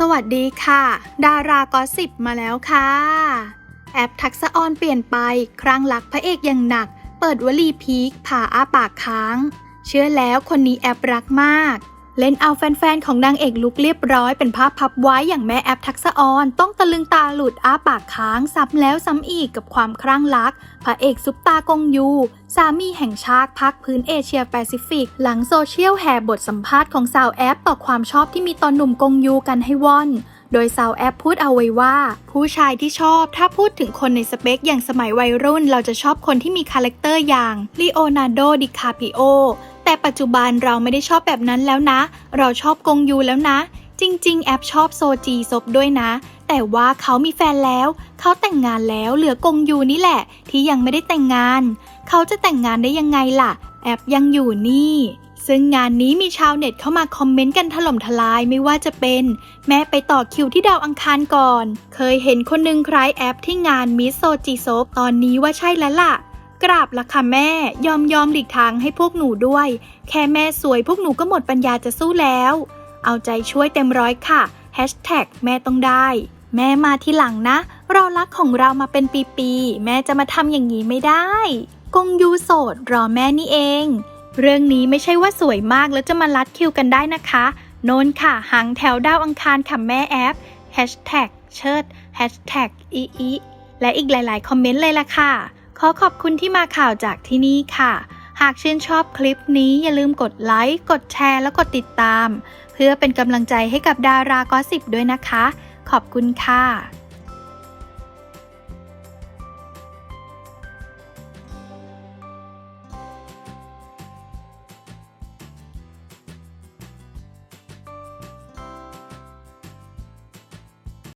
สวัสดีค่ะ ดารากอสิบมาแล้วค่ะ แอปทักษะออนเปลี่ยนไป ครั้งรักพระเอกอย่างหนัก เปิดวลีพีคผ่าอ้าปากค้าง เชื่อแล้วคนนี้แอปรักมาก เล่นเอาแฟนๆ ของนางเอกลุกเรียบร้อยเป็นภาพพับไว้อย่างแม่แอปทักษะออน ต้องตะลึงตาหลุดอ้าปากค้างซ้ำแล้วซ้ำอีกกับความคลั่งรัก พระเอกซุปตากงยู สามีแห่งชาติพักพื้นเอเชียแปซิฟิก หลังโซเชียลแห่บทสัมภาษณ์ของสาวแอปต่อความชอบที่มีตอนหนุ่มกงยูกันให้ว่อนโดยสาวแอปพูดเอาไว้ว่า ผู้ชายที่ชอบถ้าพูดถึงคนในสเปคอย่างสมัยวัยรุ่น เราจะชอบคนที่มีคาแรคเตอร์อย่างลีโอนาร์โด ดิคาปิโอ แต่ปัจจุบันเราไม่ได้ชอบแบบนั้นแล้วนะ เราชอบกงยูแล้วนะ จริง ๆ แอปชอบโซจีซบด้วยนะ แต่ว่าเขามีแฟนแล้ว เขาแต่งงานแล้วเหลือกงยูนี่แหละ ที่ยังไม่ได้แต่งงาน เขาจะแต่งงานได้ยังไงล่ะ แอปยังอยู่นี่ ซึ่งงานนี้มีชาวเน็ตเข้ามาคอมเมนต์กันถล่มทลายไม่ว่าจะเป็น แม่ไปต่อคิวที่ดาวอังคารก่อน เคยเห็นคนหนึ่งคล้ายแอปที่งานมิสโซจิโซบตอนนี้ว่าใช่แล้วล่ะ กราบละค่ะแม่ ยอมยอมหลีกทางให้พวกหนูด้วย แค่แม่สวยพวกหนูก็หมดปัญญาจะสู้แล้ว เอาใจช่วยเต็มร้อยค่ะแฮชแท็กแม่ต้องได้ แม่มาทีหลังนะ เรารักของเรามาเป็นปีๆ แม่จะมาทำอย่างนี้ไม่ได้ กงยูโสดรอแม่นี่เอง เรื่องนี้ไม่ใช่ว่าสวยมากแล้วจะมาลัดคิวกันได้นะคะ โนนค่ะหางแถวดาวอังคารค่ะแม่แอปแฮชแท็กเชิดแฮชแท็กอีอีและอีกหลาย ๆ คอมเมนต์เลยล่ะค่ะ ขอขอบคุณที่มาข่าวจากที่นี่ค่ะ หากชื่นชอบคลิปนี้อย่าลืมกดไลค์ กดแชร์และกดติดตาม เพื่อเป็นกำลังใจให้กับดารากอสิบด้วยนะคะ ขอบคุณค่ะ